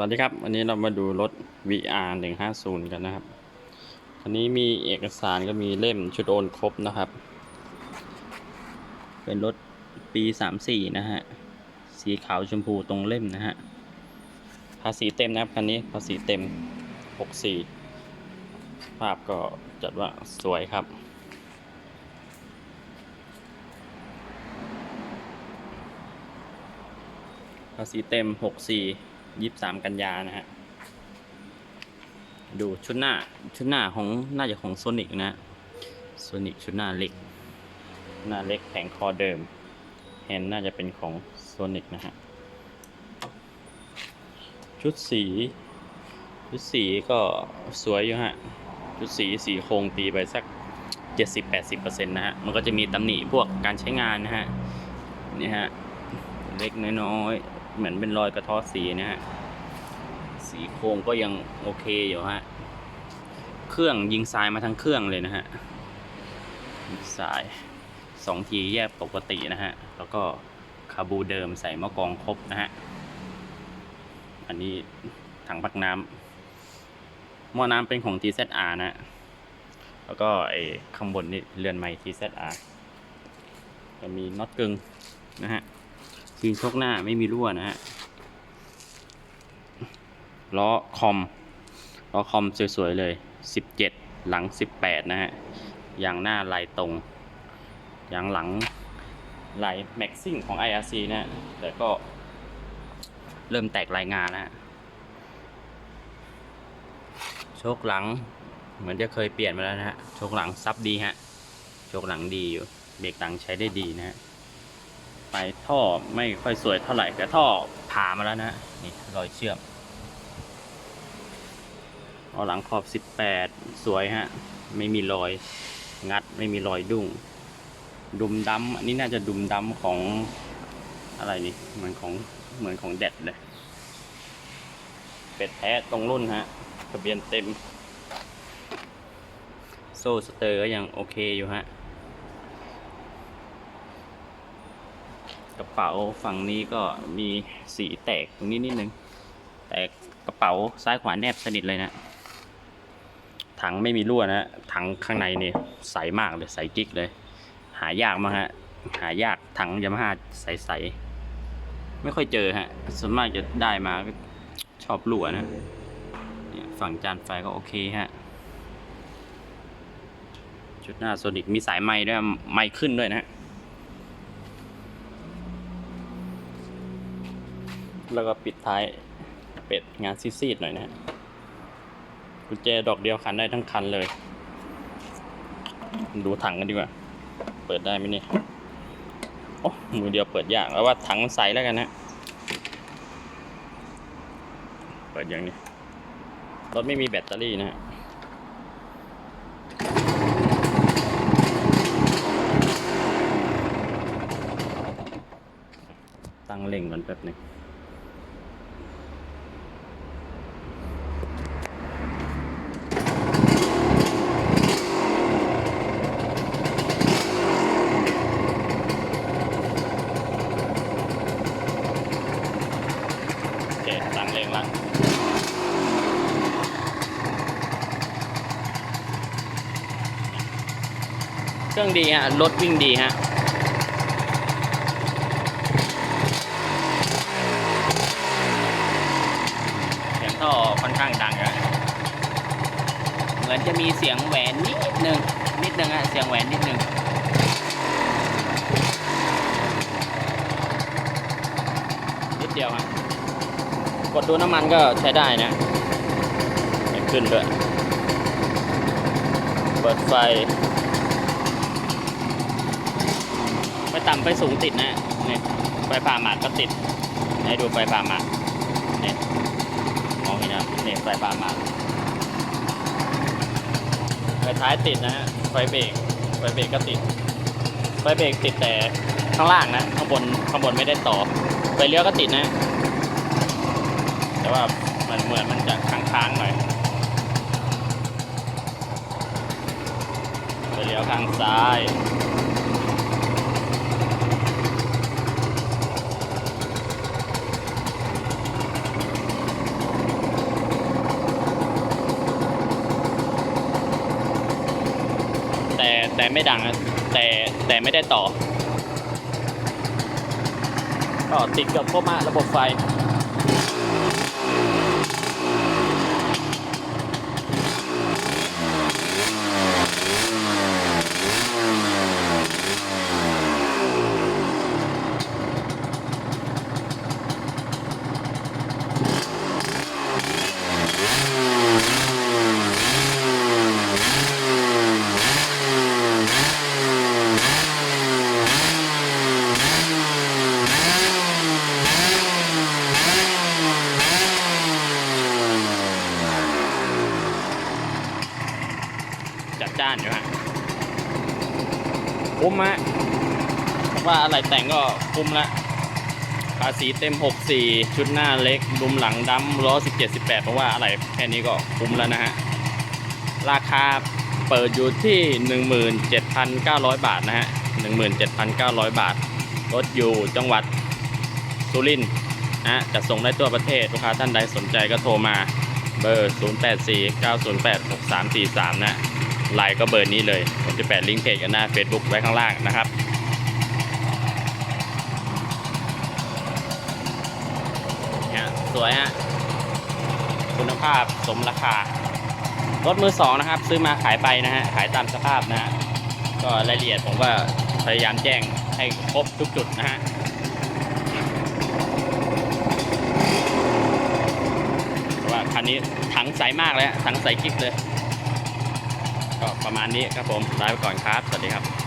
วัสดีครับ วันนี้เรามาดูรถ VR 150 กันนะครับ คันนี้มีเอกสารก็มีเล่มชุดโอนครบนะครับ เป็นรถปี 34 นะฮะ สีขาวชมพูตรงเล่มนะฮะ ภาษีเต็มนะครับคันนี้ภาษีเต็ม 64 ภาพก็จัดว่าสวยครับ ภาษีเต็ม 64 23กันยานะฮะ ดูชุดหน้า ชุดหน้าของน่าจะของโซนิกนะโซนิกชุดหน้าเล็ก หน้าเล็กแผงคอเดิมแฮนน่าจะเป็นของโซนิกนะฮะ ชุดสี ชุดสีก็สวยอยู่ฮะ ชุดสีสีโครงตีไปสัก 70-80%นะฮะ มันก็จะมีตำหนิพวกการใช้งานนะฮะ นี่ฮะ เล็กน้อยๆ เหมือนเป็นรอยกระเท้อสีนะฮะ สีโครงก็ยังโอเคอยู่ฮะ เครื่องยิงทรายมาทั้งเครื่องเลยนะฮะยิงทรายสองทีแยกปกตินะฮะ แล้วก็คาบูเดิมใส่มะกองครบนะฮะ อันนี้ถังพักน้ำหม้อน้ำเป็นของ TZR นะฮะแล้วก็ไอ้ข้างบนนี่เรือนใหม่ TZR จะมีน็อตกึงนะฮะ ซีนชกหน้าไม่มีรั่วนะฮะล้อคอมล้อคอมสวยๆเลย 17 หลัง 18 นะฮะยางหน้าลายตรงยางหลังลายแม็กซิ่งของ IRC นะฮะแต่ก็เริ่มแตกรายงานนะฮะโชคหลังเหมือนจะเคยเปลี่ยนมาแล้วนะฮะโชคหลังซับดีฮะโชคหลังดีอยู่เบรกหลังใช้ได้ดีนะฮะ ไปท่อไม่ค่อยสวยเท่าไหร่แต่ท่อผ่ามาแล้วนะนี่รอยเชื่อมเอาหลังขอบ 18 สวยฮะ ไม่มีรอยงัดไม่มีรอยดุ้งดุมดำอันนี้น่าจะดุมดำของอะไรนี่เหมือนของเหมือนของแดดเลย เป็ดแท้ตรงรุ่นฮะทะเบียนเต็ม โซ่สเตอร์ก็ยังโอเคอยู่ฮะ กระเป๋าฝั่งนี้ก็มีสีแตกตรงนี้นิดนึง แต่กระเป๋าซ้ายขวาแนบสนิทเลยนะ ถังไม่มีรั่วนะ ถังข้างในนี่ใสมากเลยใสกิ๊กเลย หายากมากฮะ หายากถังยามาฮ่าใสๆ ไม่ค่อยเจอฮะ ส่วนมากจะได้มาก็ชอบรั่วนะ ฝั่งจานไฟก็โอเคฮะชุดหน้าโซนิกมีสายไม้ด้วย ไม้ขึ้นด้วยนะ แล้วก็ปิดท้ายเป็ดงานซีดๆหน่อยนะกุญแจดอกเดียวคันได้ทั้งคันเลย ดูถังกันดีกว่า เปิดได้ไหมเนี่ยโอ้มือเดียวเปิดยากแล้วว่าถังมันใสแล้วกันนะเปิดอย่างนี้รถไม่มีแบตเตอรี่นะฮะตั้งเล่งก่อนแป๊บนึง โอเคตั้งเร่งละเค รื่องดีฮะ รถวิ่งดีฮะเสียงท่อค่อนข้างดังอะเหมือนจะมีเสียงแหวนนิดนึงนิดนึงอะเสียงแหวนนิดนึงนิดเดียวฮะกดดูน้ำมันก็ใช้ได้นะขึ้นด้วยเปิดไฟ ไป ต่ำไปสูงติดนะเนี่ยไฟผ่าหมากก็ติดให้ดูไฟผ่าหมากเนี่ยมองเห็นนะเนี่ยไฟผ่าหมากไฟท้ายติดนะฮะไฟเบรกไฟเบรกก็ติด ไฟเบรกติดแต่ข้างล่างนะข้างบนข้างบนไม่ได้ต่อไฟเลี้ยวก็ติดนะ แต่ว่ามันเหมือนมันจะค้างๆหน่อยไปเลี้ยวข้างซ้าย ไม่ดังนะแต่แต่ไม่ได้ต่อก็ติดกับพวกมาระบบไฟ จ้านอยู่ฮะคุ้มฮะว่าอะไรแต่งก็คุ้มละภาษีเต็ม 64 ชุดหน้าเล็กดุมหลังดำล้อ17 18 เพราะว่าอะไรแค่นี้ก็คุ้มแล้วนะฮะ ราคาเปิดอยู่ที่ 17,900 บาทนะฮะ 17,900 บาท รถอยู่จังหวัดสุรินทร์นะฮะจะส่งได้ทั่วประเทศลูกค้าท่านใดสนใจก็โทรมาเบอร์ 0849086343 นะ ไลน์ก็เบอร์นี้เลย ผมจะแปะลิงก์เพจกันหน้า Facebook ไว้ข้างล่างนะครับเนี่ยสวยฮะคุณภาพสมราคารถมือสองนะครับ ซื้อมาขายไปนะฮะขายตามสภาพนะฮะก็รายละเอียดผมก็พยายามแจ้งให้ครบทุกจุดนะฮะว่าคันนี้ถังใสมากเลยถังใสกิ๊กเลย ก็ประมาณนี้ครับผมลาไปก่อนครับ สวัสดีครับ